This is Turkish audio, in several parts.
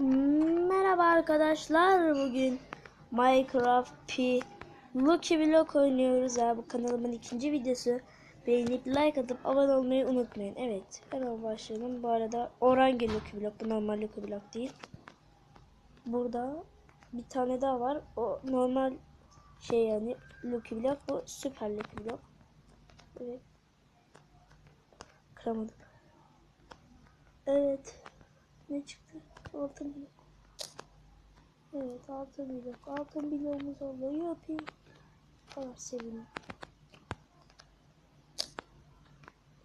Merhaba arkadaşlar. Bugün Minecraft P Lucky Block oynuyoruz. Ha, bu kanalımın ikinci videosu. Beğenip like atıp abone olmayı unutmayın. Evet, hemen başlayalım. Bu arada orange Lucky Block, bu normal Lucky Block değil. Burada bir tane daha var. O normal şey yani Lucky Block, bu süper Lucky Block. Evet. Kıramadım. Evet. Ne çıktı? Altın blok. Evet altın blok. Altın bloğumuz oldu. Yapayım. kadar sevindim.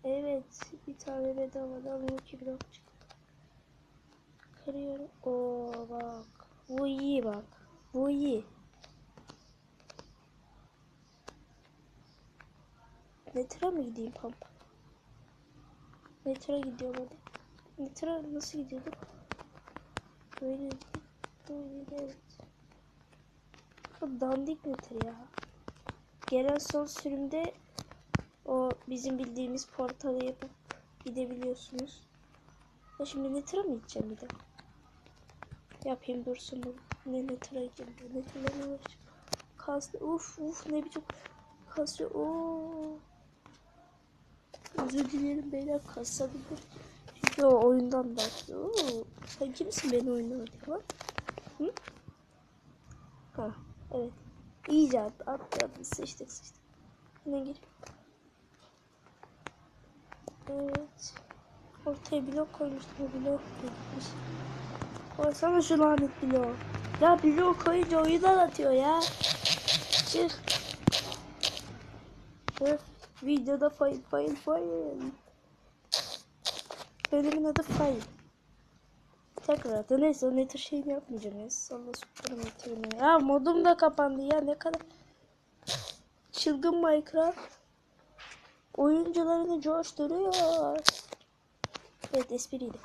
Evet. Bir tane bedavadan Lucky blok çıktı. Kırıyorum. Oo bak. Bu iyi bak. Bu iyi. Netra mı gideyim pampa? Netra gidiyorum hadi. Netra nasıl gidiyorduk? Böyle. Böyle evet. Dandik netir ya. Gelen son sürümde o bizim bildiğimiz portalı yapıp gidebiliyorsunuz. Ya şimdi netra mı gideceğim bir de? Yapayım dursun bu. Ne netra gideceğim. Netra ne uğraşacağım. Kaslı. Uf uf ne biçim kasıyor. Oo. Özür dilerim beyler kasabilir. Çünkü o oyundan başlıyor. Oo, sen kimsin beni oyundan atıyor? Hı? Ha, evet. İyice attı, attı, attı. Sıçtık, sıçtık. Ne gir? Evet. Ortaya blok koymuştum. O blok gitmiş. Koysana şu lanet blok. Ya blok koyunca oyundan atıyor ya. Çık. Öf, videoda fail, fail, fail. Bölümün adı Fire. Tekrar da neyse netir şeyini yapmayacağım ya. Salla süpürüm netirini. Ya modum da kapandı ya ne kadar. Çılgın Minecraft. Oyuncularını coşturuyor. Evet espriydi.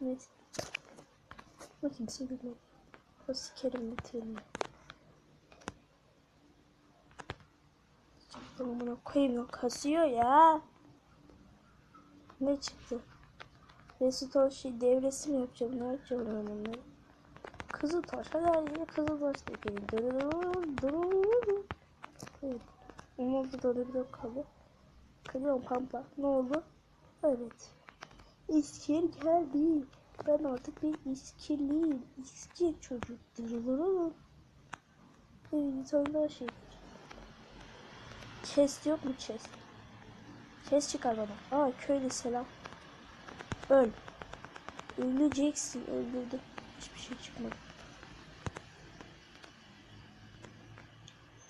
Neyse. Bakayım sevilmedi. O sikerim netirini. Bunu koyayım kasıyor ya. Ne çıktı? Şey devresi mi yapacağım? Ne yapacağım ben onları? Kızıl taş. Hadi hadi kızıl taş dökelim. Evet. Olmadı da bir blok kaldı. Kırıyorum pampa. Ne oldu? Evet. İskir geldi. Ben artık bir iskirliyim. İskir çocuk. Dırılırım. Evet bir tane daha şey. Chest yok mu chest? Chest çıkar bana. Aa köylü selam. Öl. Öleceksin. Öldürdü. Hiçbir şey çıkmadı.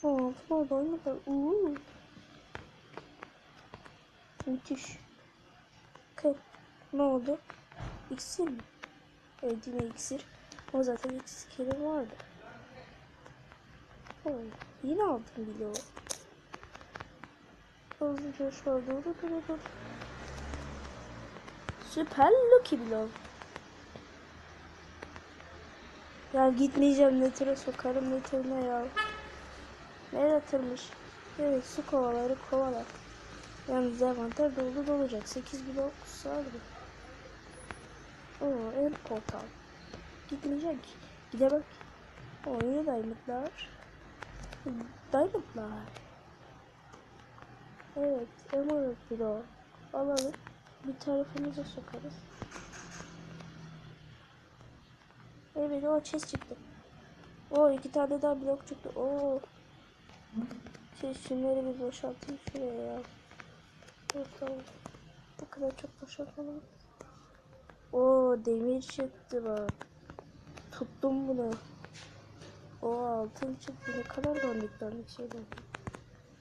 Aa? Ne kadar? Uuu. Müthiş. Kır. Ne oldu? İksir mi? Evet yine iksir. O zaten iksirim vardı. Oo, yine aldım bile o. Hızlıca şöyle dur dur dur. Süper Lucky Blow. Ya gitmeyeceğim netere sokarım neterine ya. Ne atırmış? Evet su kovaları kovalar. Yalnız envanter dolu dolacak. 8 blok sardı. Oo el portal. Gitmeyecek. Gidemem. O yine diamondlar. Diamondlar. Evet, emerald bloğu alalım. Bir tarafımıza sokarız. Evet, o chest çıktı. O iki tane daha blok çıktı. O. Şey, şunları bir boşaltayım şuraya ya. Bu kadar çok boşaltalım. O demir çıktı bak. Tuttum bunu. O altın çıktı. Ne kadar dandik dandik şeyler.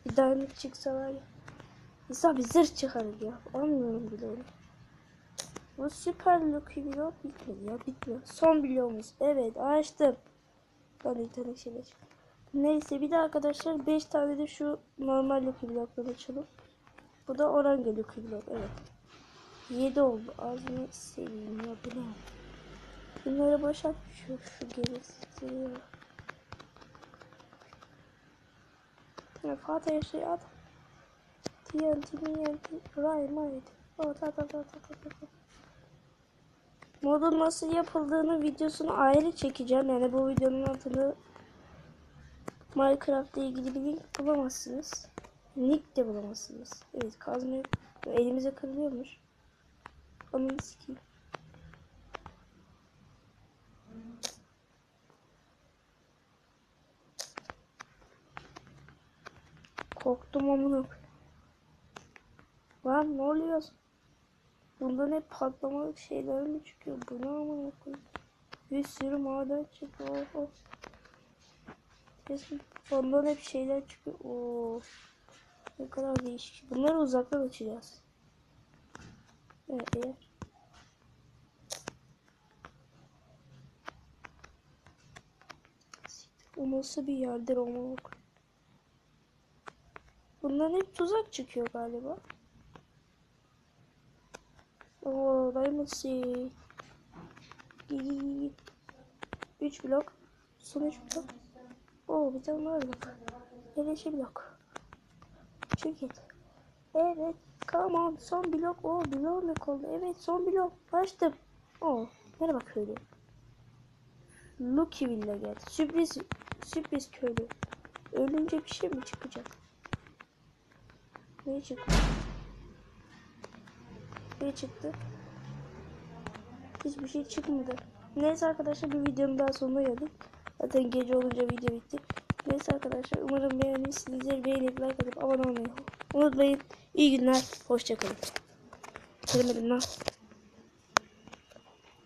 Bir diamond çıksa var ya. İnsan bir zırh çıkarır ya. Anlıyorum bile. Bu süper Lucky blok bitmedi ya bitmiyor. Son bloğumuz. Evet açtım. Ben internet şeyler. Neyse bir de arkadaşlar 5 tane de şu normal Lucky bloktan açalım. Bu da orange Lucky blok. Evet. 7 oldu. Ağzını seveyim ya bu? Bunları boşalt. Şu, şu gerisi ya. Ya Fatih şey at. TNT, TNT, right, right. Oh, ta ta ta ta ta ta. modun nasıl yapıldığını videosunu ayrı çekeceğim. Yani bu videonun altında Minecraft ile ilgili bir link bulamazsınız. Link de bulamazsınız. Evet kazma. Elimize kırılıyormuş. Onu sikeyim. Korktum amına. koyayım. Lan ne oluyor? Bundan hep patlamalık şeyler mi çıkıyor? Bu ne amına koyayım? Bir sürü maden çıkıyor. Oho. Kesin bundan hep şeyler çıkıyor. Oo. Ne kadar değişik. Bunları uzaktan açacağız. Evet eğer. O nasıl bir yerdir koyayım? Bundan hep tuzak çıkıyor galiba. Oo, Diamond Seed. 3 blok. Son 3 blok. Oo, bir tane daha blok. Eleşe blok. Git. Evet. Come on. Son blok. Oo, blok ne oldu? Evet, son blok. Açtım. Oo, merhaba köylü. Lucky Villa geldi. Sürpriz, sürpriz köylü. Ölünce bir şey mi çıkacak? Ne çıktı? Ne çıktı? Hiçbir şey çıkmadı. Neyse arkadaşlar bir videonun daha sonuna geldik. Zaten gece olunca video bitti. Neyse arkadaşlar umarım beğenmişsinizdir. Beğenip like atıp abone olmayı unutmayın. İyi günler. Hoşçakalın. Söylemedim lan.